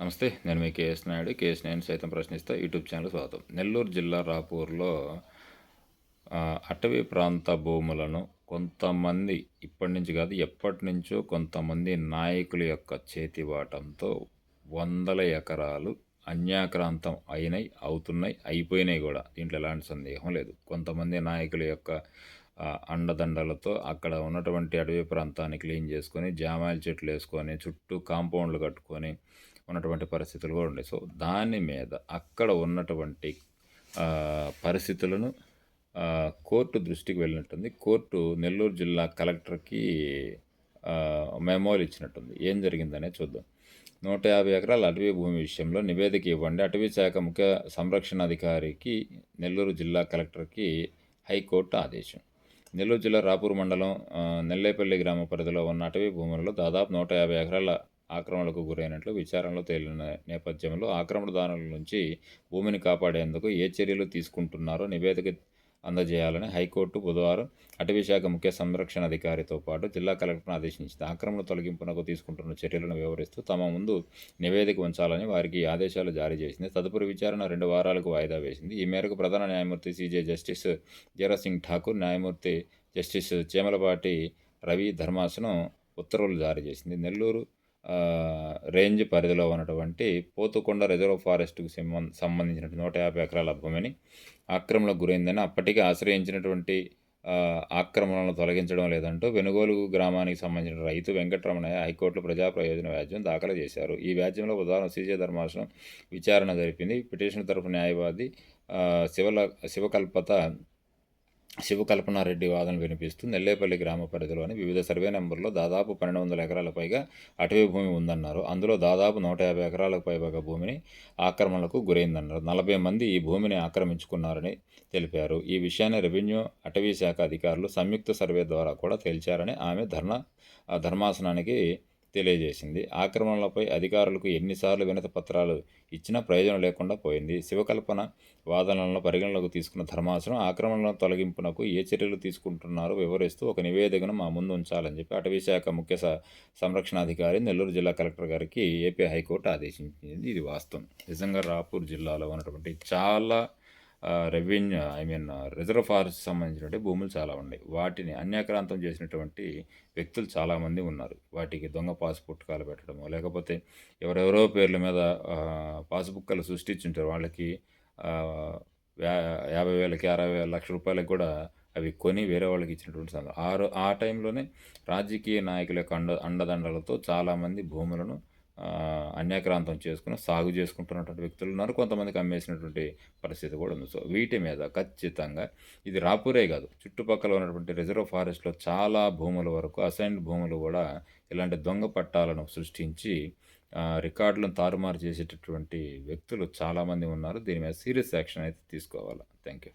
నమస్తే నేను మీ కేఎస్ నాయుడు. కేఎస్ నేను సైతం ప్రశ్నిస్తా. యూట్యూబ్ ఛానల్ స్వాగతం. నెల్లూరు జిల్లా రాపూర్లో అటవీ ప్రాంత భూములను కొంతమంది ఇప్పటి నుంచి కాదు ఎప్పటి నుంచో కొంతమంది నాయకుల యొక్క చేతివాటంతో వందల ఎకరాలు అన్యాక్రాంతం అయినాయి అవుతున్నాయి అయిపోయినాయి కూడా. దీంట్లో ఎలాంటి సందేహం లేదు. కొంతమంది నాయకుల యొక్క అండదండలతో అక్కడ ఉన్నటువంటి అడవి ప్రాంతాన్ని క్లీన్ చేసుకొని జామాయిల చెట్లు వేసుకొని చుట్టూ కాంపౌండ్లు కట్టుకొని ఉన్నటువంటి పరిస్థితులు కూడా ఉన్నాయి. సో దాని మీద అక్కడ ఉన్నటువంటి పరిస్థితులను కోర్టు దృష్టికి వెళ్ళినట్టుంది. కోర్టు నెల్లూరు జిల్లా కలెక్టర్కి మెమోలు ఇచ్చినట్టుంది. ఏం జరిగిందనే చూద్దాం. నూట యాభై ఎకరాల అటవీ భూమి విషయంలో నివేదిక ఇవ్వండి. అటవీ శాఖ ముఖ్య సంరక్షణ అధికారికి నెల్లూరు జిల్లా కలెక్టర్కి హైకోర్టు ఆదేశం. నెల్లూరు జిల్లా రాపూర్ మండలం నెల్లేపల్లి గ్రామ పరిధిలో ఉన్న అటవీ భూములలో దాదాపు నూట యాభై ఎకరాల ఆక్రమణలకు గురైనట్లు విచారణలో తేలిన నేపథ్యంలో ఆక్రమణదారుల నుంచి భూమిని కాపాడేందుకు ఏ చర్యలు తీసుకుంటున్నారో నివేదిక అందజేయాలని హైకోర్టు బుధవారం అటవీశాఖ ముఖ్య సంరక్షణ అధికారితో పాటు జిల్లా కలెక్టర్ను ఆదేశించింది. ఆక్రమణ తొలగింపునకు తీసుకుంటున్న చర్యలను వివరిస్తూ తమ ముందు నివేదిక ఉంచాలని వారికి ఆదేశాలు జారీ చేసింది. తదుపరి విచారణ రెండు వారాలకు వాయిదా వేసింది. ఈ మేరకు ప్రధాన న్యాయమూర్తి సిజే జస్టిస్ జీరాసింగ్ ఠాకూర్ న్యాయమూర్తి జస్టిస్ చేమలపాటి రవి ధర్మాసనం ఉత్తర్వులు జారీ చేసింది. నెల్లూరు రేంజ్ పరిధిలో ఉన్నటువంటి పోతుకొండ రిజర్వ్ ఫారెస్ట్కు సంబం- సంబంధించిన నూట యాభై ఎకరాల భూమిని ఆక్రమణకు గురైందని అప్పటికే ఆశ్రయించినటువంటి ఆక్రమణలను తొలగించడం లేదంటూ వెనుగోలు గ్రామానికి సంబంధించిన రైతు వెంకటరమణయ్య హైకోర్టులో ప్రజా ప్రయోజన వ్యాజ్యం దాఖలు చేశారు. ఈ వ్యాజ్యంలో బుధవారం సీజే ధర్మాసనం విచారణ జరిపింది. పిటిషన్ తరఫు న్యాయవాది శివల శివకల్పత శివకల్పనారెడ్డి వాదన వినిపిస్తూ నెల్లేపల్లి గ్రామ పరిధిలోని వివిధ సర్వే నెంబర్లో దాదాపు పన్నెండు వందల ఎకరాల పైగా అటవీ భూమి ఉందన్నారు. అందులో దాదాపు నూట యాభై ఎకరాలకు పైగా భూమిని ఆక్రమణలకు గురైందన్నారు. నలభై మంది ఈ భూమిని ఆక్రమించుకున్నారని తెలిపారు. ఈ విషయాన్ని రెవెన్యూ అటవీ శాఖ అధికారులు సంయుక్త సర్వే ద్వారా కూడా తేల్చారని ఆమె ధర్నా ధర్మాసనానికి తెలియజేసింది. ఆక్రమణలపై అధికారులకు ఎన్నిసార్లు వినతి పత్రాలు ఇచ్చినా ప్రయోజనం లేకుండా పోయింది. శివకల్పన వాదనలను పరిగణలోకి తీసుకున్న ధర్మాసనం ఆక్రమణల తొలగింపునకు ఏ చర్యలు తీసుకుంటున్నారో వివరిస్తూ ఒక నివేదికను మా ముందు ఉంచాలని చెప్పి అటవీ శాఖ ముఖ్య స- సంరక్షణాధికారి నెల్లూరు జిల్లా కలెక్టర్ గారికి ఏపీ హైకోర్టు ఆదేశించింది. ఇది వాస్తవం. నిజంగా రాపూర్ జిల్లాలో ఉన్నటువంటి చాలా revenue I mean reserve forest సంబంధించినటువంటి భూములు చాలా ఉన్నాయి. వాటిని అన్యాక్రాంతం చేసినటువంటి వ్యక్తులు చాలామంది ఉన్నారు. వాటికి దొంగ పాస్పోర్ట్ కాలు పెట్టడము లేకపోతే ఎవరెవరో పేర్ల మీద పాస్బుక్లు సృష్టించుంటారు. వాళ్ళకి యాభై వేలకి అరవై వేల లక్ష రూపాయలకు కూడా అవి కొని వేరే వాళ్ళకి ఇచ్చినటువంటి సందర్భం ఆ ఆ టైంలోనే రాజకీయ నాయకుల యొక్క అండ అండదండలతో చాలామంది భూములను అన్యాక్రాంతం చేసుకుని సాగు చేసుకుంటున్నటువంటి వ్యక్తులు ఉన్నారు. కొంతమందికి అమ్మేసినటువంటి పరిస్థితి కూడా ఉంది. సో వీటి మీద ఖచ్చితంగా ఇది రాపూరే కాదు. చుట్టుపక్కల ఉన్నటువంటి రిజర్వ్ ఫారెస్ట్లో చాలా భూముల వరకు అసైన్డ్ భూములు కూడా ఇలాంటి దొంగ పట్టాలను సృష్టించి రికార్డులను తారుమారు చేసేటటువంటి వ్యక్తులు చాలామంది ఉన్నారు. దీని మీద సీరియస్ యాక్షన్ అయితే తీసుకోవాలి? Thank you